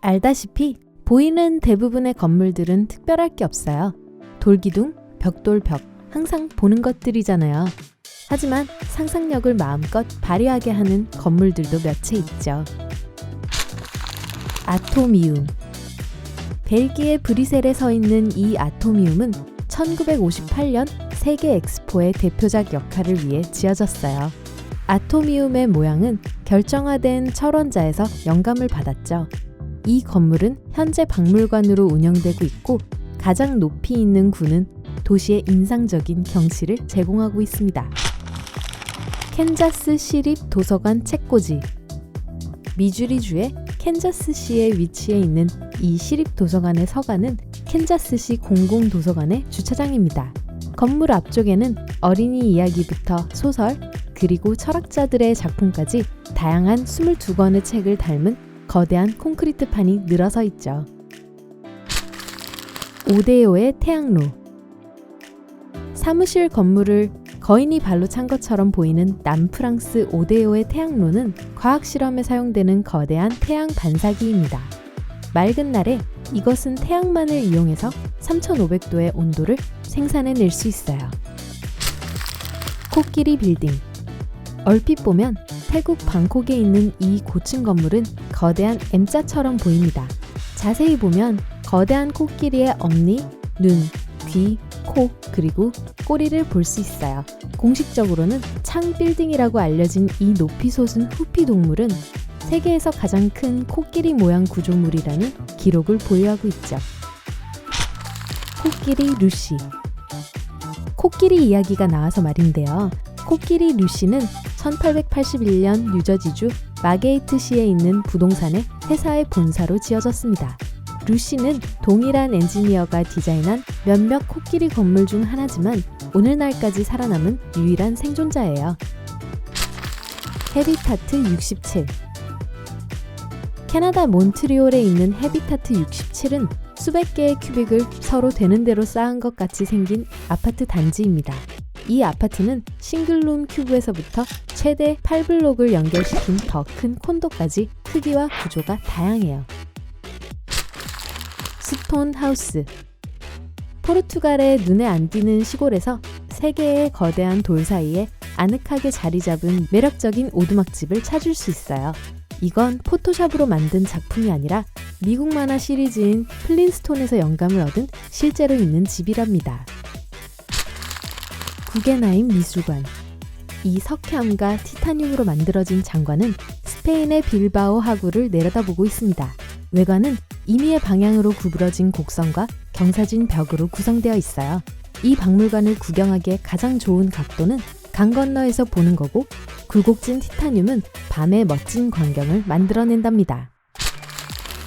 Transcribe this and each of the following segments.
알다시피 보이는 대부분의 건물들은 특별할 게 없어요. 돌기둥, 벽돌 벽, 항상 보는 것들이잖아요. 하지만 상상력을 마음껏 발휘하게 하는 건물들도 몇 채 있죠. 아토미움. 벨기에 브리셀에 서 있는 이 아토미움은 1958년 세계 엑스포의 대표작 역할을 위해 지어졌어요. 아토미움의 모양은 결정화된 철원자에서 영감을 받았죠. 이 건물은 현재 박물관으로 운영되고 있고 가장 높이 있는 구는 도시의 인상적인 경치를 제공하고 있습니다. 캔자스 시립 도서관 책꽂이 미주리주의 캔자스시에 위치해 있는 이 시립 도서관의 서관은 캔자스시 공공도서관의 주차장입니다. 건물 앞쪽에는 어린이 이야기부터 소설, 그리고 철학자들의 작품까지 다양한 22권의 책을 닮은 거대한 콘크리트판이 늘어서 있죠. 오데오의 태양로 사무실 건물을 거인이 발로 찬 것처럼 보이는 남프랑스 오데오의 태양로는 과학 실험에 사용되는 거대한 태양 반사기입니다. 맑은 날에 이것은 태양만을 이용해서 3500도의 온도를 생산해낼 수 있어요. 코끼리 빌딩 얼핏 보면 태국 방콕에 있는 이 고층 건물은 거대한 M자처럼 보입니다. 자세히 보면 거대한 코끼리의 앞니, 눈, 귀, 코, 그리고 꼬리를 볼 수 있어요. 공식적으로는 창 빌딩이라고 알려진 이 높이 솟은 후피 동물은 세계에서 가장 큰 코끼리 모양 구조물이라는 기록을 보유하고 있죠. 코끼리 루시 코끼리 이야기가 나와서 말인데요. 코끼리 루시는 1881년 뉴저지주 마게이트시에 있는 부동산의 회사의 본사로 지어졌습니다. 루시는 동일한 엔지니어가 디자인한 몇몇 코끼리 건물 중 하나지만 오늘날까지 살아남은 유일한 생존자예요. 헤비타트 67 캐나다 몬트리올에 있는 헤비타트 67은 수백 개의 큐빅을 서로 되는 대로 쌓은 것 같이 생긴 아파트 단지입니다. 이 아파트는 싱글룸 큐브에서부터 최대 8블록을 연결시킨 더 큰 콘도까지 크기와 구조가 다양해요. 스톤 하우스 포르투갈의 눈에 안 띄는 시골에서 세 개의 거대한 돌 사이에 아늑하게 자리 잡은 매력적인 오두막집을 찾을 수 있어요. 이건 포토샵으로 만든 작품이 아니라 미국 만화 시리즈인 플린스톤에서 영감을 얻은 실제로 있는 집이랍니다. 구겐하임 미술관 이 석회암과 티타늄으로 만들어진 장관은 스페인의 빌바오 하구를 내려다보고 있습니다. 외관은 임의의 방향으로 구부러진 곡선과 경사진 벽으로 구성되어 있어요. 이 박물관을 구경하기에 가장 좋은 각도는 강 건너에서 보는 거고 굴곡진 티타늄은 밤의 멋진 광경을 만들어낸답니다.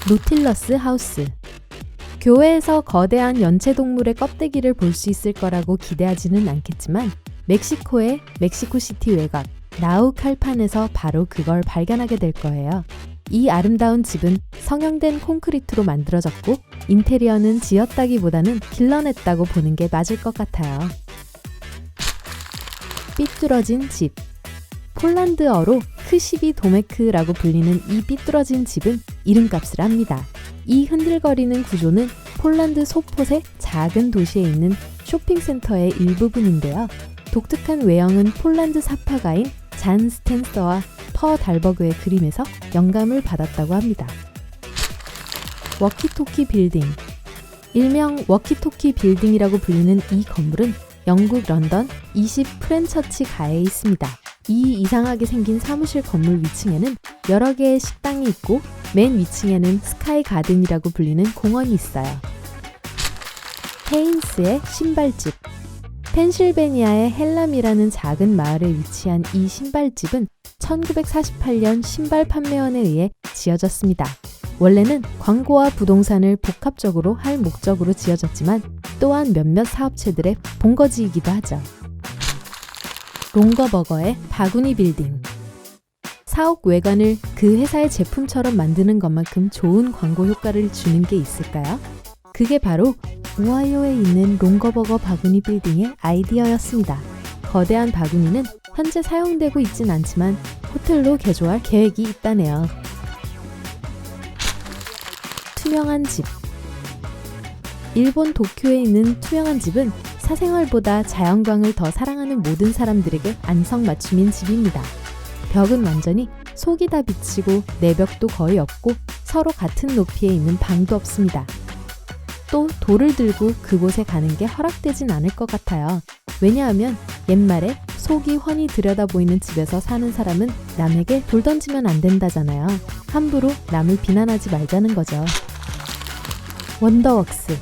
노틸러스 하우스 교회에서 거대한 연체동물의 껍데기를 볼 수 있을 거라고 기대하지는 않겠지만 멕시코의 멕시코시티 외곽 나우칼판에서 바로 그걸 발견하게 될 거예요. 이 아름다운 집은 성형된 콘크리트로 만들어졌고 인테리어는 지었다기보다는 길러냈다고 보는 게 맞을 것 같아요. 삐뚤어진 집 폴란드어로 크시비 도메크라고 불리는 이 삐뚤어진 집은 이름값을 합니다. 이 흔들거리는 구조는 폴란드 소폿의 작은 도시에 있는 쇼핑센터의 일부분인데요. 독특한 외형은 폴란드 사파가인 잔 스탠서와 퍼 달버그의 그림에서 영감을 받았다고 합니다. 워키토키 빌딩 일명 워키토키 빌딩이라고 불리는 이 건물은 영국 런던 20 프렌처치 가에 있습니다. 이 이상하게 생긴 사무실 건물 위층에는 여러 개의 식당이 있고 맨 위층에는 스카이 가든이라고 불리는 공원이 있어요. 헤인스의 신발집 펜실베니아의 헬람이라는 작은 마을에 위치한 이 신발집은 1948년 신발 판매원에 의해 지어졌습니다. 원래는 광고와 부동산을 복합적으로 할 목적으로 지어졌지만 또한 몇몇 사업체들의 본거지이기도 하죠. 롱거버거의 바구니 빌딩 사옥 외관을 그 회사의 제품처럼 만드는 것만큼 좋은 광고 효과를 주는 게 있을까요? 그게 바로 오하이오에 있는 롱거버거 바구니 빌딩의 아이디어였습니다. 거대한 바구니는 현재 사용되고 있진 않지만 호텔로 개조할 계획이 있다네요. 투명한 집. 일본 도쿄에 있는 투명한 집은 사생활보다 자연광을 더 사랑하는 모든 사람들에게 안성맞춤인 집입니다. 벽은 완전히 속이 다 비치고 내벽도 거의 없고 서로 같은 높이에 있는 방도 없습니다. 또 돌을 들고 그곳에 가는 게 허락되진 않을 것 같아요. 왜냐하면 옛말에 속이 훤히 들여다 보이는 집에서 사는 사람은 남에게 돌 던지면 안 된다잖아요. 함부로 남을 비난하지 말자는 거죠. 원더웍스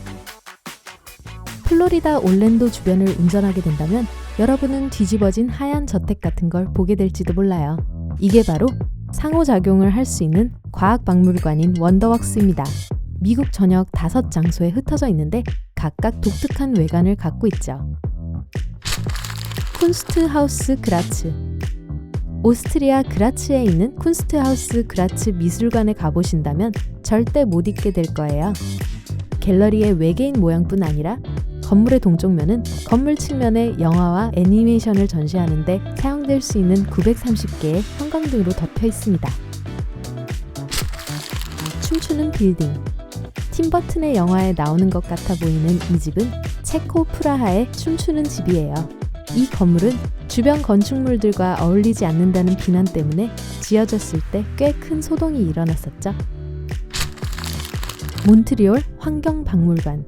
플로리다 올랜도 주변을 운전하게 된다면 여러분은 뒤집어진 하얀 저택 같은 걸 보게 될지도 몰라요. 이게 바로 상호작용을 할 수 있는 과학박물관인 원더웍스입니다. 미국 전역 다섯 장소에 흩어져 있는데 각각 독특한 외관을 갖고 있죠. 쿤스트하우스 그라츠 오스트리아 그라츠에 있는 쿤스트하우스 그라츠 미술관에 가보신다면 절대 못 잊게 될 거예요. 갤러리의 외계인 모양뿐 아니라 건물의 동쪽면은 건물 측면에 영화와 애니메이션을 전시하는데 사용될 수 있는 930개의 형광등으로 덮여 있습니다. 춤추는 빌딩 팀버튼의 영화에 나오는 것 같아 보이는 이 집은 체코 프라하의 춤추는 집이에요. 이 건물은 주변 건축물들과 어울리지 않는다는 비난 때문에 지어졌을 때 꽤 큰 소동이 일어났었죠. 몬트리올 환경박물관.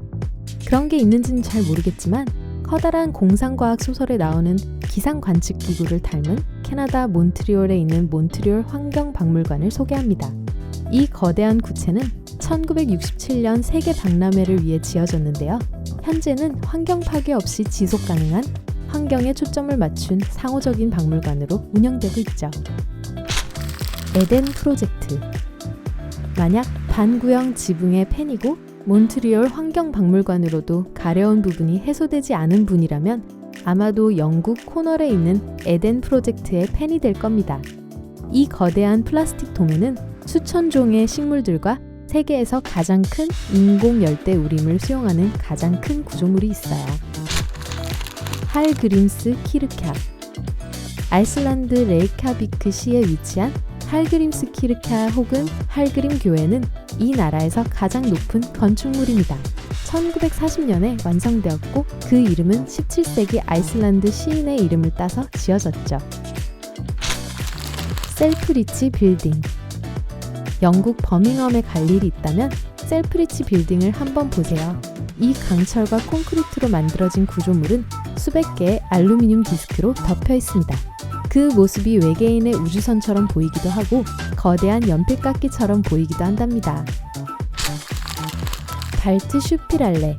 그런 게 있는지는 잘 모르겠지만 커다란 공상과학 소설에 나오는 기상 관측 기구를 닮은 캐나다 몬트리올에 있는 몬트리올 환경박물관을 소개합니다. 이 거대한 구체는 1967년 세계 박람회를 위해 지어졌는데요. 현재는 환경 파괴 없이 지속 가능한 환경에 초점을 맞춘 상호적인 박물관으로 운영되고 있죠. 에덴 프로젝트. 만약 반구형 지붕의 팬이고 몬트리올 환경박물관으로도 가려운 부분이 해소되지 않은 분이라면 아마도 영국 코널에 있는 에덴 프로젝트의 팬이 될 겁니다. 이 거대한 플라스틱 도면은 수천 종의 식물들과 세계에서 가장 큰 인공 열대 우림을 수용하는 가장 큰 구조물이 있어요. 할그림스 키르캬 아이슬란드 레이카비크 시에 위치한 할그림스 키르캬 혹은 할그림 교회는 이 나라에서 가장 높은 건축물입니다. 1940년에 완성되었고 그 이름은 17세기 아이슬란드 시인의 이름을 따서 지어졌죠. 셀프리치 빌딩 영국 버밍엄에 갈 일이 있다면 셀프리치 빌딩을 한번 보세요. 이 강철과 콘크리트로 만들어진 구조물은 수백 개의 알루미늄 디스크로 덮여 있습니다. 그 모습이 외계인의 우주선처럼 보이기도 하고 거대한 연필깎이처럼 보이기도 한답니다. 발트 슈피랄레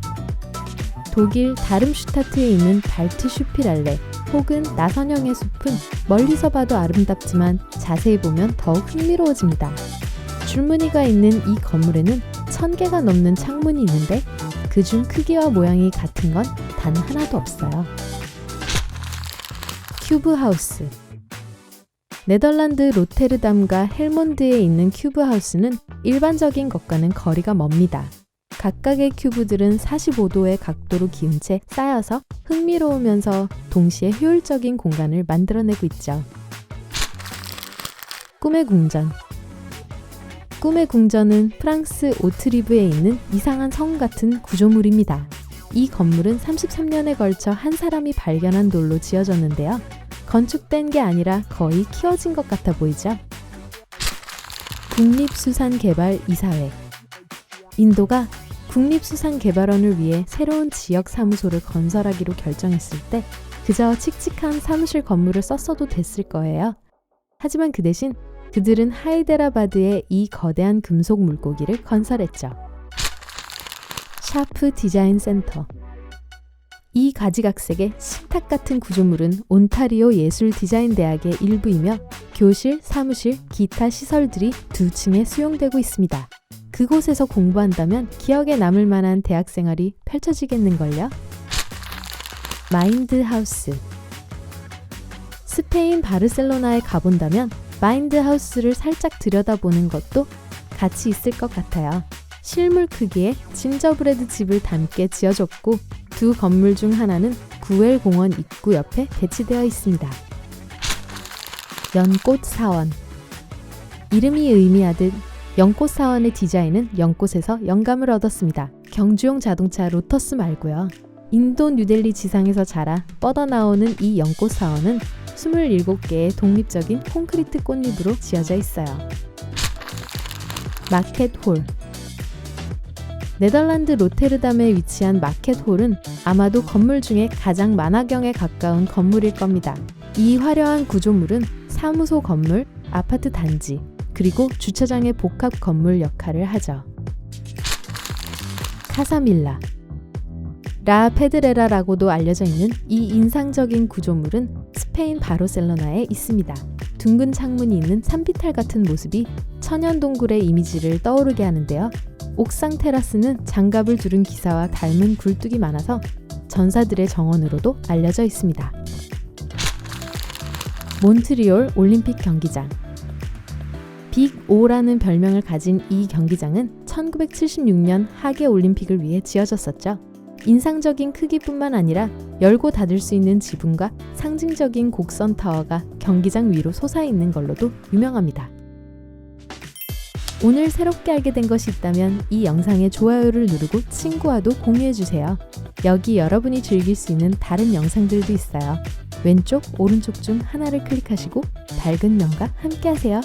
독일 다름슈타트에 있는 발트 슈피랄레 혹은 나선형의 숲은 멀리서 봐도 아름답지만 자세히 보면 더욱 흥미로워집니다. 줄무늬가 있는 이 건물에는 천 개가 넘는 창문이 있는데 그중 크기와 모양이 같은 건 단 하나도 없어요. 큐브 하우스 네덜란드 로테르담과 헬몬드에 있는 큐브 하우스는 일반적인 것과는 거리가 멉니다. 각각의 큐브들은 45도의 각도로 기운 채 쌓여서 흥미로우면서 동시에 효율적인 공간을 만들어내고 있죠. 꿈의 궁전 꿈의 궁전은 프랑스 오트리브에 있는 이상한 성 같은 구조물입니다. 이 건물은 33년에 걸쳐 한 사람이 발견한 돌로 지어졌는데요. 건축된 게 아니라 거의 키워진 것 같아 보이죠? 국립수산개발 이사회 인도가 국립수산개발원을 위해 새로운 지역 사무소를 건설하기로 결정했을 때 그저 칙칙한 사무실 건물을 썼어도 됐을 거예요. 하지만 그 대신 그들은 하이데라바드에 이 거대한 금속 물고기를 건설했죠. 샤프 디자인 센터 이 가지각색의 식탁 같은 구조물은 온타리오 예술 디자인 대학의 일부이며 교실, 사무실, 기타 시설들이 두 층에 수용되고 있습니다. 그곳에서 공부한다면 기억에 남을 만한 대학 생활이 펼쳐지겠는걸요? 마인드 하우스 스페인 바르셀로나에 가본다면 마인드 하우스를 살짝 들여다보는 것도 가치 있을 것 같아요. 실물 크기의 진저브레드 집을 담게 지어졌고 두 건물 중 하나는 구엘 공원 입구 옆에 배치되어 있습니다. 연꽃 사원. 이름이 의미하듯 연꽃 사원의 디자인은 연꽃에서 영감을 얻었습니다. 경주용 자동차 로터스 말고요. 인도 뉴델리 지상에서 자라 뻗어나오는 이 연꽃 사원은 27개의 독립적인 콘크리트 꽃잎으로 지어져 있어요. 마켓홀 네덜란드 로테르담에 위치한 마켓홀은 아마도 건물 중에 가장 만화경에 가까운 건물일 겁니다. 이 화려한 구조물은 사무소 건물, 아파트 단지, 그리고 주차장의 복합 건물 역할을 하죠. 카사밀라 라 페드레라라고도 알려져 있는 이 인상적인 구조물은 스페인 바르셀로나에 있습니다. 둥근 창문이 있는 산비탈 같은 모습이 천연 동굴의 이미지를 떠오르게 하는데요. 옥상 테라스는 장갑을 두른 기사와 닮은 굴뚝이 많아서 전사들의 정원으로도 알려져 있습니다. 몬트리올 올림픽 경기장 빅5라는 별명을 가진 이 경기장은 1976년 하계 올림픽을 위해 지어졌었죠. 인상적인 크기뿐만 아니라 열고 닫을 수 있는 지붕과 상징적인 곡선 타워가 경기장 위로 솟아 있는 걸로도 유명합니다. 오늘 새롭게 알게 된 것이 있다면 이 영상에 좋아요를 누르고 친구와도 공유해주세요. 여기 여러분이 즐길 수 있는 다른 영상들도 있어요. 왼쪽, 오른쪽 중 하나를 클릭하시고 밝은 면과 함께 하세요.